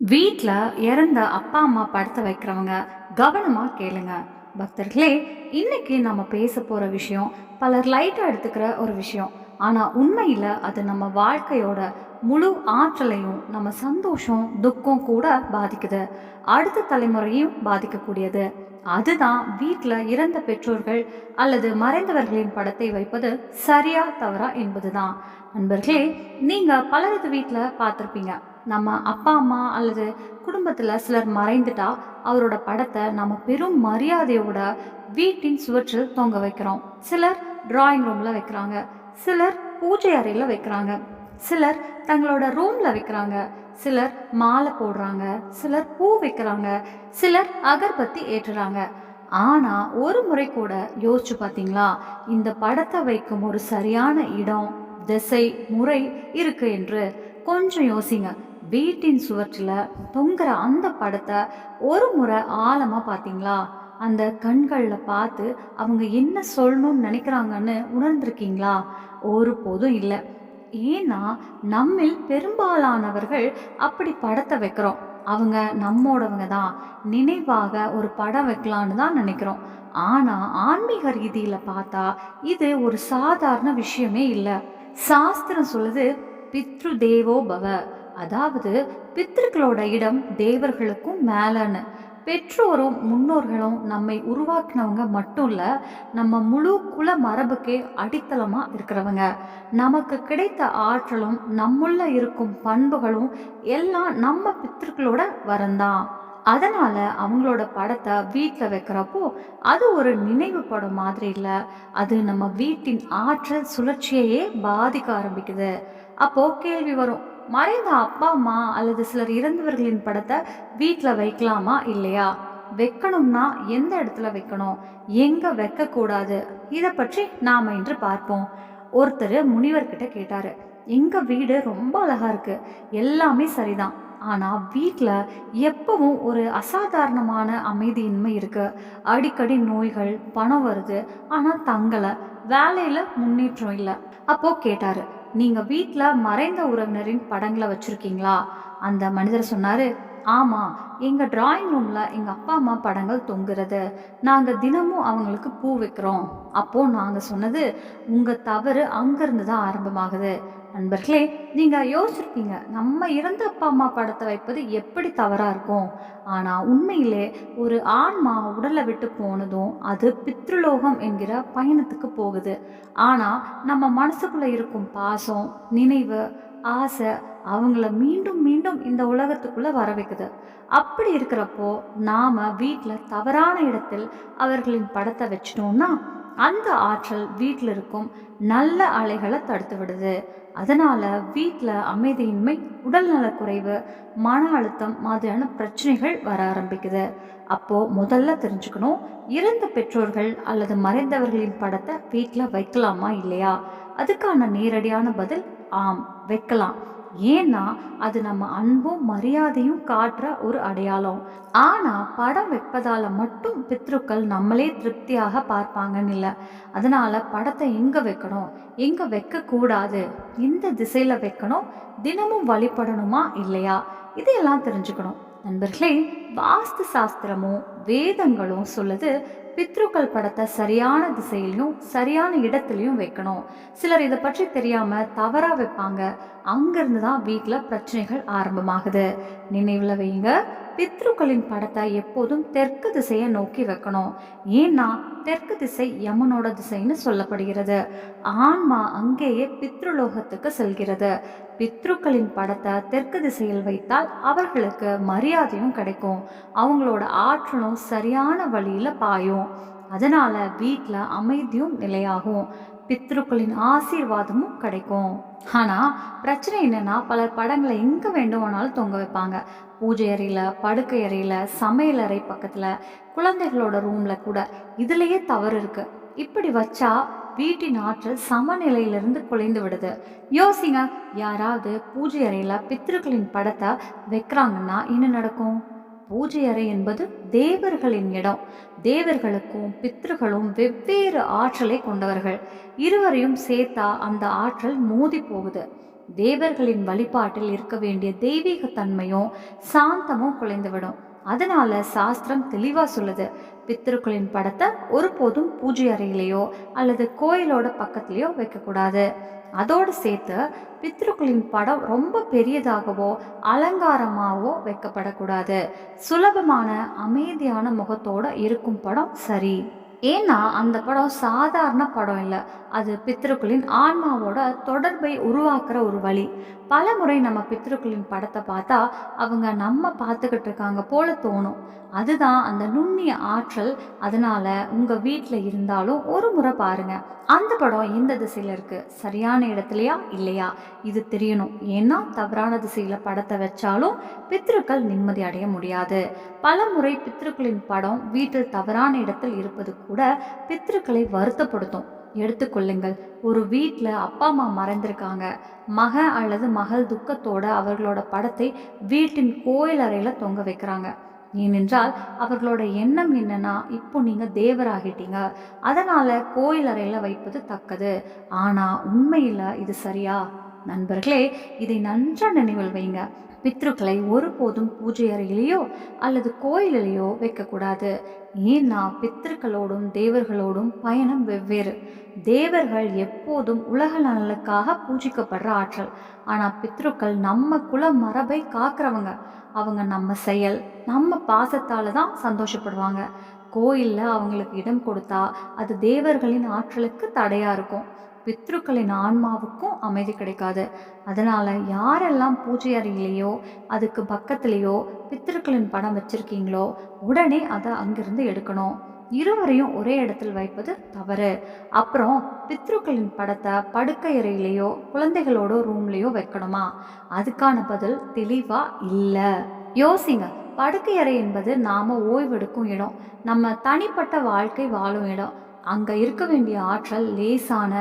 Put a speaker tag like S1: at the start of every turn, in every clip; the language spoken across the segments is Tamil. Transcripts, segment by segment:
S1: வீட்டில் இறந்த அப்பா அம்மா படத்தை வைக்கிறவங்க கவனமாக கேளுங்க. பக்தர்களே இன்னைக்கு நம்ம பேச போகிற விஷயம் பலர் லைட்டாக எடுத்துக்கிற ஒரு விஷயம். ஆனால் உண்மையில் அது நம்ம வாழ்க்கையோட முழு ஆற்றலையும் நம்ம சந்தோஷம் துக்கம் கூட பாதிக்குது. அடுத்த தலைமுறையும் பாதிக்கக்கூடியது. அதுதான் வீட்டில் இறந்த பெற்றோர்கள் அல்லது மறைந்தவர்களின் படத்தை வைப்பது சரியா தவறா என்பதுதான். நண்பர்களே நீங்கள் பலரது வீட்டில் பார்த்துருப்பீங்க. நம்ம அப்பா அம்மா அல்லது குடும்பத்தில் சிலர் மறைந்துட்டா அவரோட படத்தை நம்ம பெரும் மரியாதையோட வீட்டின் சுவற்றில் தொங்க வைக்கிறோம். சிலர் டிராயிங் ரூமில் வைக்கிறாங்க. சிலர் பூஜை அறையில் வைக்கிறாங்க. சிலர் தங்களோட ரூமில் வைக்கிறாங்க. சிலர் மாலை போடுறாங்க. சிலர் பூ வைக்கிறாங்க. சிலர் அகர்பத்தி ஏற்றுறாங்க. ஆனால் ஒரு முறை கூட யோசிச்சு பார்த்தீங்களா இந்த படத்தை வைக்கும் ஒரு சரியான இடம் திசை முறை இருக்கு என்று கொஞ்சம் யோசிங்க. வீட்டின் சுவற்றில் தொங்குற அந்த படத்தை ஒரு முறை ஆழமாக பார்த்தீங்களா அந்த கண்களில் பார்த்து அவங்க என்ன சொல்லணும்னு நினைக்கிறாங்கன்னு உணர்ந்திருக்கீங்களா? ஒருபோதும் இல்லை. ஏன்னா நம்மில் பெரும்பாலானவர்கள் அப்படி படத்தை வைக்கிறோம். அவங்க நம்மோடவங்க தான். நினைவாக ஒரு படம் வைக்கலான்னு தான் நினைக்கிறோம். ஆனால் ஆன்மீக ரீதியில் பார்த்தா இது ஒரு சாதாரண விஷயமே இல்லை. சாஸ்திரம் சொல்லுது பித்ரு தேவோ பவ. அதாவது பித்திருக்களோட இடம் தேவர்களுக்கும் மேலன்னு. பெற்றோரும் முன்னோர்களும் நம்மை உருவாக்கினவங்க மட்டும் இல்லை நம்ம முழு குல மரபுக்கே அடித்தளமாக இருக்கிறவங்க. நமக்கு கிடைத்த ஆற்றலும் நம்முள்ள இருக்கும் பண்புகளும் எல்லாம் நம்ம பித்திருக்களோட வரந்தான் அதனால் அவங்களோட படத்தை வீட்டில் வைக்கிறப்போ அது ஒரு நினைவு படம் மாதிரி இல்லை. அது நம்ம வீட்டின் ஆற்றல் சுழற்சியையே பாதிக்க ஆரம்பிக்குது. அப்போது கேள்வி வரும் மறைந்த அப்பா அம்மா அல்லது சிலர் இறந்தவர்களின் படத்தை வீட்டில் வைக்கலாமா? இல்லையா? வைக்கணும்னா எந்த இடத்துல வைக்கணும்? எங்கே வைக்கக்கூடாது? இதை பற்றி நாம் இன்று பார்ப்போம். ஒருத்தர் முனிவர்கிட்ட கேட்டார். எங்கள் வீடு ரொம்ப அழகாக இருக்குது எல்லாமே சரிதான். ஆனால் வீட்டில் எப்பவும் ஒரு அசாதாரணமான அமைதியின்மை இருக்குது அடிக்கடி நோய்கள் பணம் வருது. ஆனால் தங்கலை. வேலையில் முன்னேற்றம் இல்லை. அப்போது கேட்டார். நீங்கள் வீட்டில் மறைந்த உறவினரின் படங்களை வச்சுருக்கீங்களா? அந்த மனிதர் சொன்னார் ஆமாம் எங்கள் டிராயிங் ரூமில் எங்கள் அப்பா அம்மா படங்கள் தொங்குறது. நாங்கள் தினமும் அவங்களுக்கு பூ வைக்கிறோம். அப்போது நாங்கள் சொன்னது உங்கள் தவறு அங்கேருந்து தான் ஆரம்பமாகுது. நண்பர்களே நீங்கள் யோசிச்சிருப்பீங்க நம்ம இறந்த அப்பா அம்மா படத்தை வைப்பது எப்படி தவறாக இருக்கும்? ஆனால் உண்மையிலே ஒரு ஆன்மா உடலை விட்டு போனதும் அது பித்ருலோகம் என்கிற பயணத்துக்கு போகுது. ஆனால் நம்ம மனசுக்குள்ளே இருக்கும் பாசம் நினைவு ஆசை அவங்கள மீண்டும் மீண்டும் இந்த உலகத்துக்குள்ளே வர வைக்குது. அப்படி இருக்கிறப்போ நாம் வீட்டில் தவறான இடத்தில் அவர்களின் படத்தை வச்சிட்டோம்னா அந்த ஆற்றல் வீட்டில் இருக்கும் நல்ல அலைகளை தடுத்து விடுது. அதனால் வீட்டில் அமைதியின்மை உடல் நலக்குறைவு மன அழுத்தம் மாதிரியான பிரச்சனைகள் வர ஆரம்பிக்குது. அப்போது முதல்ல தெரிஞ்சுக்கணும் இறந்த பெற்றோர்கள் அல்லது மறைந்தவர்களின் படத்தை வீட்டில் வைக்கலாமா இல்லையா? அதுக்கான நேரடியான பதில் ஆம் வைக்கலாம். ஏன்னா அது நம்ம அன்பும் மரியாதையும் காட்டுற ஒரு அடையாளம். ஆனால் படம் வைப்பதால் மட்டும் பித்ருக்கள் நம்மளே திருப்தியாக பார்ப்பாங்கன்னு இல்லை. அதனால் படத்தை எங்கே வைக்கணும்? எங்கே வைக்கக்கூடாது? இந்த திசையில் வைக்கணும்? தினமும் வழிபடணுமா? இல்லையா? இதையெல்லாம் தெரிஞ்சுக்கணும். நண்பர்களே வாஸ்து சாஸ்திரமும் வேதங்களும் சொல்லுது பித்ருக்கள் படத்தை சரியான திசையிலையும் சரியான இடத்துலையும் வைக்கணும். சிலர் இதை பற்றி தெரியாமல் தவறாக வைப்பாங்க. அங்கேருந்து தான் வீட்டில் பிரச்சனைகள் ஆரம்பமாகுது. நினைவில் வைங்க பித்ருக்களின் படத்தை எப்போதும் தெற்கு திசையை நோக்கி வைக்கணும். ஏன்னா தெற்கு திசை யமனோட திசைன்னு சொல்லப்படுகிறது. ஆன்மா அங்கேயே பித்ருலோகத்துக்கு செல்கிறது. பித்ருக்களின் படத்தை தெற்கு திசையில் வைத்தால் அவர்களுக்கு மரியாதையும் கிடைக்கும். அவங்களோட ஆற்றலும் சரியான வழியில் பாயும். அதனால் வீட்டில் அமைதியும் நிலையாகும். பித்ருக்களின் ஆசீர்வாதமும் கிடைக்கும். ஆனால் பிரச்சனை என்னென்னா பலர் படங்களை எங்கே வேண்டுமானாலும் தொங்க வைப்பாங்க. பூஜை அறையில் படுக்கை அறையில் சமையல் அறை பக்கத்தில் குழந்தைகளோட ரூமில் கூட. இதுலேயே தவறு இருக்குது இப்படி வச்சா வீட்டின் ஆற்றல் சமநிலையிலிருந்து குலைந்து விடுது. யோசிங்க யாராவது பூஜை அறையில் பித்திருக்களின் படத்தை வைக்கிறாங்கன்னா என்ன நடக்கும்? பூஜை அறை என்பது தேவர்களின் இடம். தேவர்களுக்கும் பித்ருகளும் வெவ்வேறு ஆற்றலை கொண்டவர்கள். இருவரையும் சேர்த்தா அந்த ஆற்றல் மோதி போகுது. தேவர்களின் வழிபாட்டில் இருக்க வேண்டிய தெய்வீக தன்மையும் சாந்தமும் குலைந்துவிடும் அதனால சாஸ்திரம் தெளிவாக சொல்லுது. பித்திருக்களின் படத்தை ஒருபோதும் பூஜை அறையிலேயோ அல்லது கோயிலோட பக்கத்துலேயோ வைக்கக்கூடாது. அதோடு சேர்த்து பித்ருக்களின் படம் ரொம்ப பெரியதாகவோ அலங்காரமாகவோ வைக்கப்படக்கூடாது. சுலபமான அமைதியான முகத்தோடு இருக்கும் படம் சரி. ஏன்னா அந்த படம் சாதாரண படம் இல்லை. அது பித்ருக்களின் ஆன்மாவோட தொடர்பை உருவாக்குற ஒரு வழி. பல முறை நம்ம பித்ருக்களின் படத்தை பார்த்தா அவங்க நம்ம பார்த்துக்கிட்டு இருக்காங்க போல தோணும். அதுதான் அந்த நுண்ணிய ஆற்றல். அதனால உங்கள் வீட்டில் இருந்தாலும் ஒரு முறை பாருங்க. அந்த படம் எந்த திசையில் இருக்கு? சரியான இடத்துலையா? இல்லையா? இது தெரியணும். ஏன்னா தவறான திசையில் படத்தை வச்சாலும் பித்ருக்கள் நிம்மதி அடைய முடியாது. பல முறை பித்ருக்களின் படம் வீட்டில் தவறான இடத்தில் இருப்பது கூட பித்ருக்களை வருத்தப்படுத்தும். எடுத்துக்கொள்ளுங்கள் ஒரு வீட்டில் அப்பா அம்மா மறைந்திருக்காங்க. மக அல்லது மகள் துக்கத்தோட அவர்களோட படத்தை வீட்டின் கோயில் அறையில் தொங்க வைக்கிறாங்க. ஏனென்றால் அவர்களோட எண்ணம் என்னன்னா இப்போ நீங்கள் தேவராகிட்டீங்க. அதனால் கோயில் அறையில் வைப்பது தக்கது. ஆனால் உண்மையில் இது சரியா? நண்பர்களே இதை நன்றாக நினைவில் வைங்க. பித்ருக்களை ஒருபோதும் பூஜை அறையிலேயோ அல்லது கோயிலிலேயோ வைக்கக்கூடாது. ஏன்னா பித்ருக்களோடும் தேவர்களோடும் பயணம் வெவ்வேறு. தேவர்கள் எப்போதும் உலக நலனுக்காக பூஜிக்கப்படுற ஆற்றல். ஆனால் பித்ருக்கள் நம்ம குல மரபை காக்கிறவங்க. அவங்க நம்ம செயல் நம்ம பாசத்தால் தான் சந்தோஷப்படுவாங்க. கோயிலில் அவங்களுக்கு இடம் கொடுத்தா அது தேவர்களின் ஆற்றலுக்கு தடையாக இருக்கும். பித்ருக்களின் ஆன்மாவுக்கும் அமைதி கிடைக்காது. அதனால் யாரெல்லாம் பூஜை அறையிலேயோ அதுக்கு பக்கத்துலேயோ பித்ருக்களின் படம் வச்சுருக்கீங்களோ உடனே அதை அங்கிருந்து எடுக்கணும். இருவரையும் ஒரே இடத்தில் வைப்பது தவறு. அப்புறம் பித்ருக்களின் படத்தை படுக்கை அறையிலேயோ குழந்தைகளோட ரூம்லேயோ வைக்கணுமா? அதுக்கான பதில் தெளிவாக இல்லை. யோசிங்க. படுக்கை அறை என்பது நாம் ஓய்வெடுக்கும் இடம். நம்ம தனிப்பட்ட வாழ்க்கை வாழும் இடம். அங்கே இருக்க வேண்டிய ஆற்றல் லேசான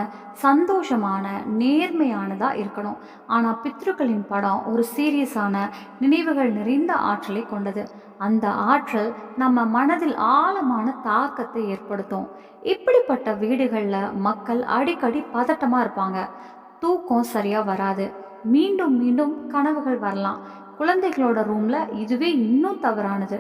S1: சந்தோஷமான நேர்மையானதாக இருக்கணும். ஆனால் பித்ருக்களின் படம் ஒரு சீரியஸான நினைவுகள் நிறைந்த ஆற்றலை கொண்டது. அந்த ஆற்றல் நம்ம மனதில் ஆழமான தாக்கத்தை ஏற்படுத்தும். இப்படிப்பட்ட வீடுகளில் மக்கள் அடிக்கடி பதட்டமாக இருப்பாங்க. தூக்கம் சரியாக வராது. மீண்டும் மீண்டும் கனவுகள் வரலாம். குழந்தைகளோட ரூமில் இதுவே இன்னும் தவறானது.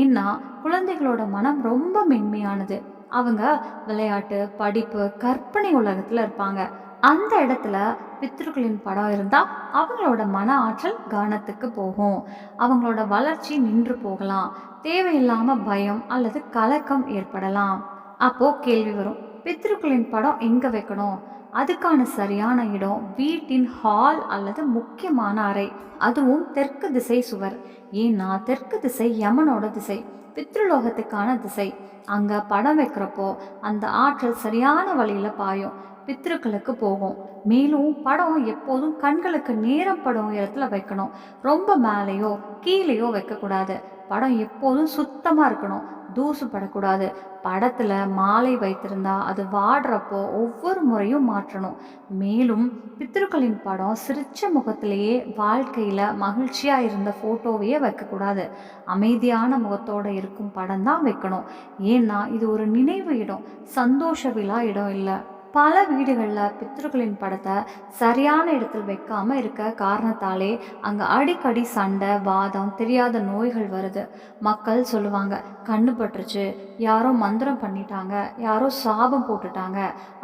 S1: ஏன்னா குழந்தைகளோட மனம் ரொம்ப மென்மையானது. அவங்க விளையாட்டு படிப்பு கற்பனை உலகத்தில் இருப்பாங்க. அந்த இடத்துல பித்ருக்களின் படம் இருந்தால் அவங்களோட மன ஆற்றல் கவனத்துக்கு போகும். அவங்களோட வளர்ச்சி நின்று போகலாம். தேவையில்லாமல் பயம் அல்லது கலக்கம் ஏற்படலாம். அப்போது கேள்வி வரும் பித்ருக்களின் படம் எங்கே வைக்கணும்? அதுக்கான சரியான இடம் வீட்டின் ஹால் அல்லது முக்கியமான அறை. அதுவும் தெற்கு திசை சுவர். ஏன்னா தெற்கு திசை யமனோட திசை. பித்ருலோகத்துக்கான திசை. அங்கே படம் வைக்கிறப்போ அந்த ஆற்றல் சரியான வழியில் பாயும். பித்ருக்களுக்கு போகும். மேலும் படம் எப்போதும் கண்களுக்கு நேரம் படும் இடத்துல வைக்கணும். ரொம்ப மேலேயோ கீழேயோ வைக்கக்கூடாது. படம் எப்போதும் சுத்தமாக இருக்கணும். தூசு படக்கூடாது படத்தில் மாலை வைத்திருந்தா அது வாடுறப்போ ஒவ்வொரு முறையும் மாற்றணும். மேலும் பித்ருக்களின் படம் சிரிச்ச முகத்திலேயே வாழ்க்கையில் மகிழ்ச்சியாக இருந்த ஃபோட்டோவையே வைக்கக்கூடாது. அமைதியான முகத்தோடு இருக்கும் படம் தான் வைக்கணும். ஏன்னா இது ஒரு நினைவு இடம். சந்தோஷ விழா இடம் இல்லை. பல வீடுகளில் பித்ருக்களின் படத்தை சரியான இடத்தில் வைக்காமல் இருக்க காரணத்தாலே அங்கே அடிக்கடி சண்டை வாதம் தெரியாத நோய்கள் வருது. மக்கள் சொல்லுவாங்க கண்ணு பட்டுருச்சு. யாரோ மந்திரம் பண்ணிட்டாங்க. யாரோ சாபம் போட்டுட்டாங்க.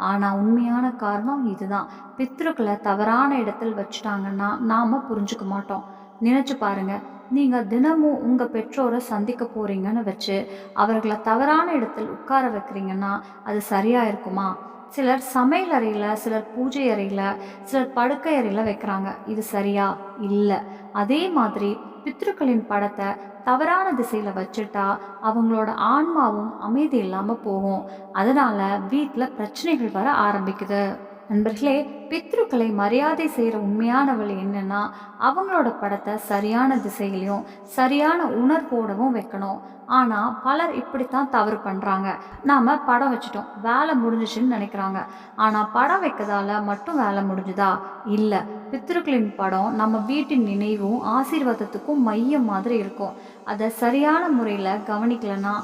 S1: ஆனால் உண்மையான காரணம் இதுதான். பித்ருக்களை தவறான இடத்தில் வச்சுட்டாங்கன்னா நாம் புரிஞ்சுக்க மாட்டோம். நினச்சி பாருங்கள் நீங்கள் தினமும் உங்கள் பெற்றோரை சந்திக்க போகிறீங்கன்னு வச்சு அவர்களை தவறான இடத்தில் உட்கார வைக்கிறீங்கன்னா அது சரியாக இருக்குமா? சிலர் சமையல் அறையில் சிலர் பூஜை அறையில் சிலர் படுக்கை அறையில் வைக்கிறாங்க. இது சரியா? இல்லை. அதே மாதிரி பித்ருக்களின் படத்தை தவறான திசையில் வச்சுட்டா அவங்களோட ஆன்மாவும் அமைதி இல்லாமல் போகும். அதனால் வீட்டில் பிரச்சனைகள் வர ஆரம்பிக்குது. நண்பர்களே பித்ருக்களை மரியாதை செய்கிற உண்மையான வழி என்னென்னா அவங்களோட படத்தை சரியான திசையிலையும் சரியான உணர்வோடவும் வைக்கணும். ஆனால் பலர் இப்படித்தான் தவறு பண்ணுறாங்க நாம் படம் வச்சுட்டோம். வேலை முடிஞ்சிச்சுன்னு நினைக்கிறாங்க. ஆனால் படம் வைக்கிறதால மட்டும் வேலை முடிஞ்சுதா? இல்லை. பித்ருக்களின் படம் நம்ம வீட்டின் நினைவும் ஆசீர்வாதத்துக்கும் மையம் மாதிரி இருக்கும். அதை சரியான முறையில் கவனிக்கலைன்னா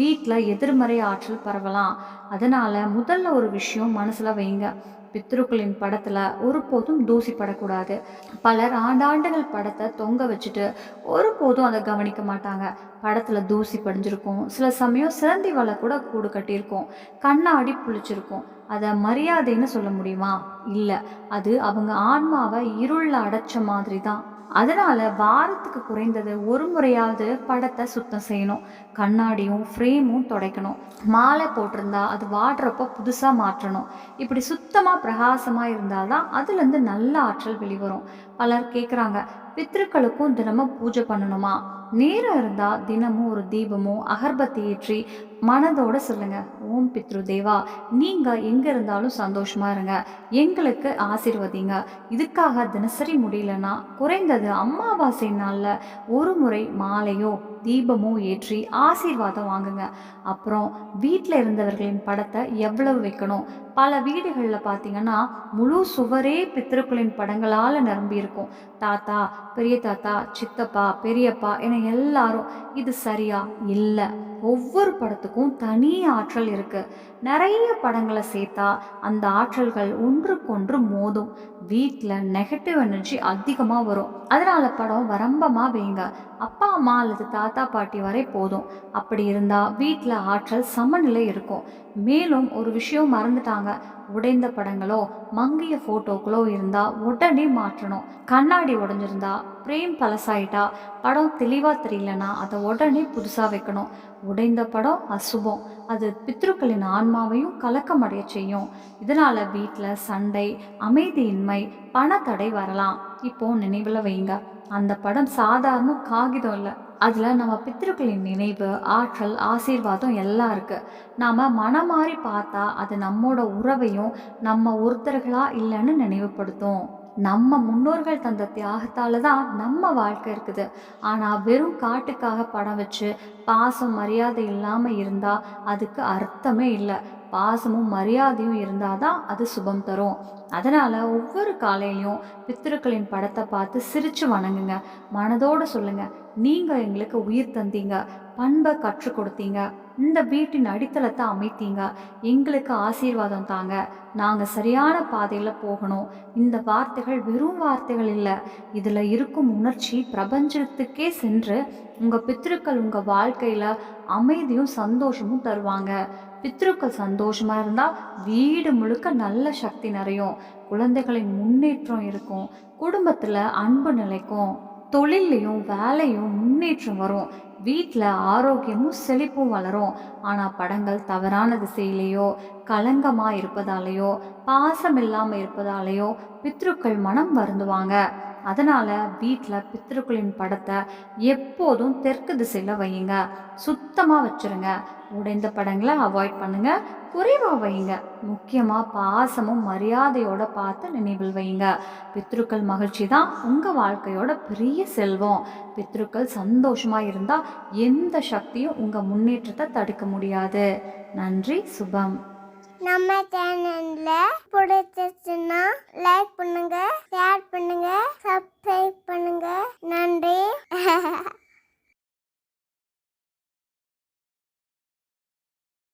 S1: வீட்டில் எதிர்மறை ஆற்றல் பரவலாம். அதனால் முதல்ல ஒரு விஷயம் மனசில் வைங்க. பித்ருக்களின் படத்தில் ஒருபோதும் தூசி படக்கூடாது பலர் ஆண்டாண்டுகள் படத்தை தொங்க வச்சுட்டு ஒருபோதும் அதை கவனிக்க மாட்டாங்க. படத்தில் தூசி படிஞ்சிருக்கும். சில சமயம் சிலந்தி வலை கூட கூடு கட்டியிருக்கும். கண்ணாடி புளிச்சிருக்கும். அதை மரியாதைன்னு சொல்ல முடியுமா? இல்லை. அது அவங்க ஆன்மாவை இருளில் அடைச்ச மாதிரி தான் அதனால் வாரத்துக்கு குறைந்தது ஒரு முறையாவது படத்தை சுத்தம் செய்யணும். கண்ணாடியும் ஃப்ரேமும் துடைக்கணும். மாலை போட்டிருந்தா அது வாடுறப்போ புதுசாக மாற்றணும். இப்படி சுத்தமாக பிரகாசமாக இருந்தால் தான் அதுலேருந்து நல்ல ஆற்றல் வெளிவரும். பலர் கேட்குறாங்க பித்ருக்களுக்கும் தினமும் பூஜை பண்ணணுமா? நேரம் இருந்தால் தினமும் ஒரு தீபமும் அகர்பத்தி ஏற்றி மனதோட சொல்லுங்க. ஓம் பித்ரு தேவா நீங்கள் எங்கே இருந்தாலும் சந்தோஷமாக இருங்க. எங்களுக்கு ஆசிர்வதிங்க. இதுக்காக தினசரி முடியலன்னா குறைந்தது அமாவாசை நாளில் ஒரு முறை மாலையோ தீபமோ ஏற்றி ஆசீர்வாதம் வாங்குங்க. அப்புறம் வீட்டில் இருந்தவர்களின் படத்தை எவ்வளவு வைக்கணும்? பல வீடுகளில் பார்த்தீங்கன்னா முழு சுவரே பித்திருக்களின் படங்களால் நிரம்பி இருக்கும். தாத்தா பெரிய தாத்தா சித்தப்பா பெரியப்பா என எல்லாரும் இது சரியா இல்லை. ஒவ்வொரு படத்துக்கும் தனி ஆற்றல் இருக்குது நிறைய படங்களை சேர்த்தா அந்த ஆற்றல்கள் ஒன்றுக்கொன்று மோதும். வீட்டில் நெகட்டிவ் எனர்ஜி அதிகமாக வரும். அதனால படம் வரம்பமாக வைங்க. அப்பா அம்மா அல்லது தாத்தா பாட்டி வரை போதும். அப்படி இருந்தால் வீட்டில் ஆற்றல் சமநிலை இருக்கும். மேலும் ஒரு விஷயம் மறந்துட்டாங்க. உடைந்த படங்களோ மங்கிய ஃபோட்டோக்களோ இருந்தால் உடனே மாற்றணும். கண்ணாடி உடஞ்சிருந்தா பிரேம் பழசாயிட்டா. படம் தெளிவாக தெரியலனா அதை உடனே புதுசாக வைக்கணும். உடைந்த படம் அசுபம். அது பித்ருக்களின் ஆன்மாவையும் கலக்கமடைய செய்யும். இதனால் வீட்டில் சண்டை அமைதியின்மை பணத்தடை வரலாம். இப்போ நினைவில் வைங்க. அந்த படம் சாதாரண காகிதம் இல்லை. அதில் நம்ம பித்திருக்களின் நினைவு ஆற்றல் ஆசீர்வாதம் எல்லாம் இருக்குது நாம் மனமாறி பார்த்தா அது நம்மோட உறவையும் நம்ம ஒருத்தர்களாக இல்லைன்னு நினைவுபடுத்தும். நம்ம முன்னோர்கள் தந்த தியாகத்தால் தான் நம்ம வாழ்க்கை இருக்குது. ஆனால் வெறும் காட்டுக்காக படம் வச்சு பாசம் மரியாதை இல்லாமல் இருந்தால் அதுக்கு அர்த்தமே இல்லை. பாசமும் மரியாதையும் இருந்தால் தான் அது சுபம் தரும். அதனால் ஒவ்வொரு காலையிலையும் பித்திருக்களின் படத்தை பார்த்து சிரித்து வணங்குங்க. மனதோடு சொல்லுங்கள் நீங்கள் எங்களுக்கு உயிர் தந்தீங்க. பண்பை கற்றுக் கொடுத்தீங்க. இந்த வீட்டின் அடித்தளத்தை அமைத்தீங்க. எங்களுக்கு ஆசீர்வாதம் தாங்க. நாங்கள் சரியான பாதையில் போகணும். இந்த வார்த்தைகள் வெறும் வார்த்தைகள் இல்லை. இதில் இருக்கும் உணர்ச்சி பிரபஞ்சத்துக்கே சென்று உங்கள் பித்திருக்கள் உங்கள் வாழ்க்கையில் அமைதியும் சந்தோஷமும் தருவாங்க. பித்ருக்கள் சந்தோஷமா இருந்தால் வீடு முழுக்க நல்ல சக்தி நிறையும். குழந்தைகளின் முன்னேற்றம் இருக்கும். குடும்பத்தில் அன்பு நிலைக்கும். தொழிலையும் வேலையும் முன்னேற்றம் வரும். வீட்டில் ஆரோக்கியமும் செழிப்பும் வளரும். ஆனால் படங்கள் தவறான திசையிலேயோ களங்கமாக இருப்பதாலேயோ பாசம் இல்லாமல் இருப்பதாலேயோ பித்ருக்கள் மனம் வருந்துவாங்க. அதனால் வீட்டில் பித்ருக்களின் படத்தை எப்போதும் தெற்கு திசையில் வையுங்க. சுத்தமாக வச்சுருங்க. உடைந்த படங்களை அவாய்ட் பண்ணுங்கள் குறைவாக வைங்க முக்கியமாக பாசமும் மரியாதையோட பார்த்து நினைவில் வைங்க பித்ருக்கள் மகிழ்ச்சி தான் உங்கள் வாழ்க்கையோட பெரிய செல்வம். பித்ருக்கள் சந்தோஷமாக இருந்தால் எந்த சக்தியும் உங்கள் முன்னேற்றத்தை தடுக்க முடியாது. நன்றி சுபம்.
S2: நம்ம சேனல்ல பிடிச்சிருச்சுன்னா லைக் பண்ணுங்க ஷேர் பண்ணுங்க சப்ஸ்கிரைப் பண்ணுங்க. நன்றி.